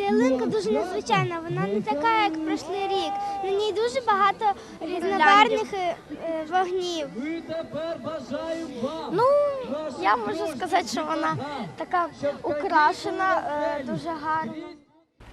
Ця ялинка дуже незвичайна, вона не така, як пройшли рік. На ній дуже багато різнобарвних е, е, вогнів. Ну, я можу сказати, що вона така украшена, е, дуже гарно.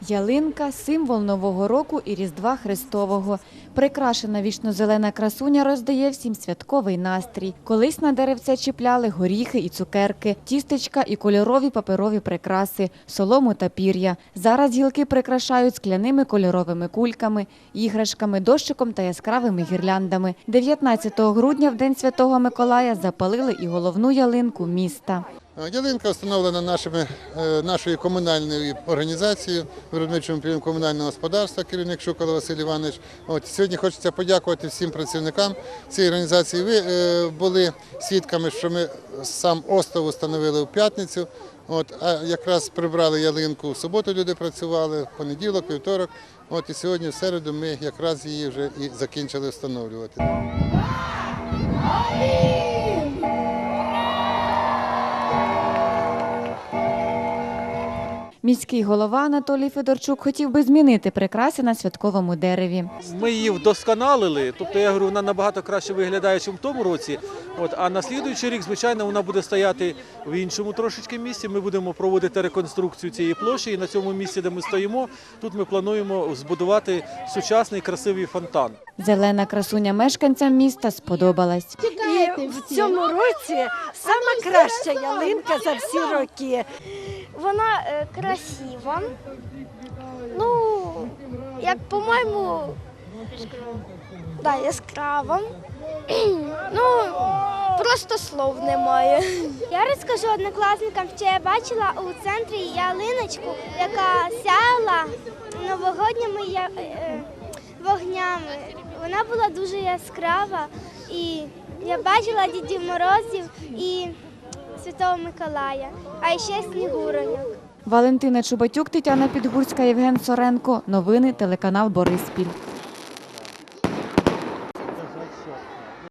Ялинка символ Нового року і Різдва Христового. Прикрашена вічно-зелена красуня роздає всім святковий настрій. Колись на деревце чіпляли горіхи і цукерки, тістечка і кольорові паперові прикраси, солому та пір'я. Зараз гілки прикрашають скляними кольоровими кульками, іграшками, дощиком та яскравими гірляндами. 19 грудня, в День Святого Миколая, запалили і головну ялинку міста. Е, Ялинка встановлена нашими, е, нашою комунальною організацією, виробничим підприємством комунального господарства, керівник Шукало Василь Іванович. От, сьогодні хочеться подякувати всім працівникам цієї організації. Ви е, були свідками, що ми сам остов встановили в п'ятницю. От, а якраз прибрали ялинку в суботу люди працювали, в понеділок, вівторок. От, і сьогодні, в середу, ми якраз її вже і закінчили встановлювати. Міський голова Анатолій Федорчук хотів би змінити прикраси на святковому дереві. Ми її вдосконалили. Тобто я говорю, вона набагато краще виглядає, ніж в тому році. От а на слідуючий рік, звичайно, вона буде стояти в іншому трошечки місці. Ми будемо проводити реконструкцію цієї площі. І на цьому місці, де ми стоїмо, тут ми плануємо збудувати сучасний красивий фонтан. Зелена красуня мешканцям міста сподобалась. І в цьому році сама краща ялинка за всі роки. Вона е, красива. Ну, як по-моєму, да, яскрава. ну, просто слов немає. Я розкажу однокласникам, що я бачила у центрі ялиночку, яка сяяла новогодніми я- е, вогнями. Вона була дуже яскрава і я бачила Дідів Морозів і Святого Миколая, а ще Снігуроньок. Валентина Чубатюк, Тетяна Підгурська, Євген Соренко. Новини телеканал Бориспіль.